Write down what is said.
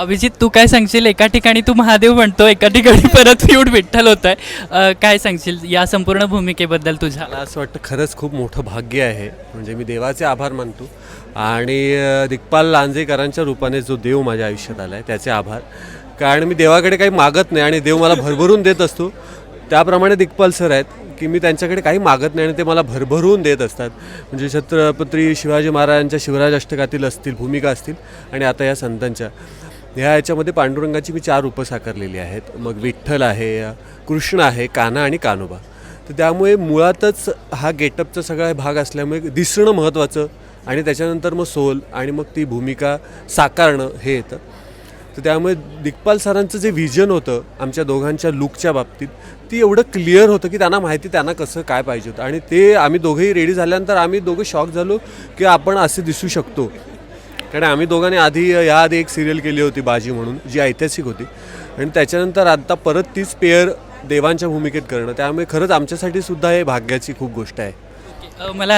अभिजित तू काय सांगशील? एका ठिकाणी तू महादेव म्हणतो एका ठिकाणी परत फिऊट विठ्ठल होत आहे काय सांगशील या संपूर्ण भूमिकेबद्दल तुझ्या? मला असं वाटतं खरंच खूप मोठं भाग्य आहे. म्हणजे मी देवाचे आभार मानतो. आणि दिग्पाल लांजेकरांच्या रूपाने जो देव माझ्या आयुष्यात आला आहे त्याचे आभार. कारण मी देवाकडे काही मागत नाही आणि देव मला भरभरून देत असतो. त्याप्रमाणे दिग्पाल सर आहेत की मी त्यांच्याकडे काही मागत नाही आणि ते मला भरभरून देत असतात. म्हणजे छत्रपती शिवाजी महाराजांच्या शिवराज अष्टकातील असतील भूमिका असतील आणि आता या संतांच्या. ह्या याच्यामध्ये पांडुरंगाची मी चार रूपं साकारलेली आहेत. मग विठ्ठल आहे कृष्ण आहे कान्हा आणि कानोबा तर त्यामुळे मुळातच हा गेटअपचा सगळा भाग असल्यामुळे दिसणं महत्त्वाचं आणि त्याच्यानंतर मग सोल आणि मग ती भूमिका साकारणं हे येतं. तर त्यामुळे दिग्पाल सरांचं जे व्हिजन होतं आमच्या दोघांच्या लुकच्या बाबतीत ती एवढं क्लिअर होतं की त्यांना माहिती त्यांना कसं काय पाहिजे होतं. आणि ते आम्ही दोघंही रेडी झाल्यानंतर आम्ही दोघं शॉक झालो की आपण असे दिसू शकतो. कारण आम्ही दोघांनी आधी याआधी एक सिरियल केली होती बाजी म्हणून जी ऐतिहासिक होती. आणि त्याच्यानंतर आता परत तीच पेअर देवांच्या भूमिकेत करणं त्यामुळे खरंच आमच्यासाठी सुद्धा हे भाग्याची खूप गोष्ट आहे. मला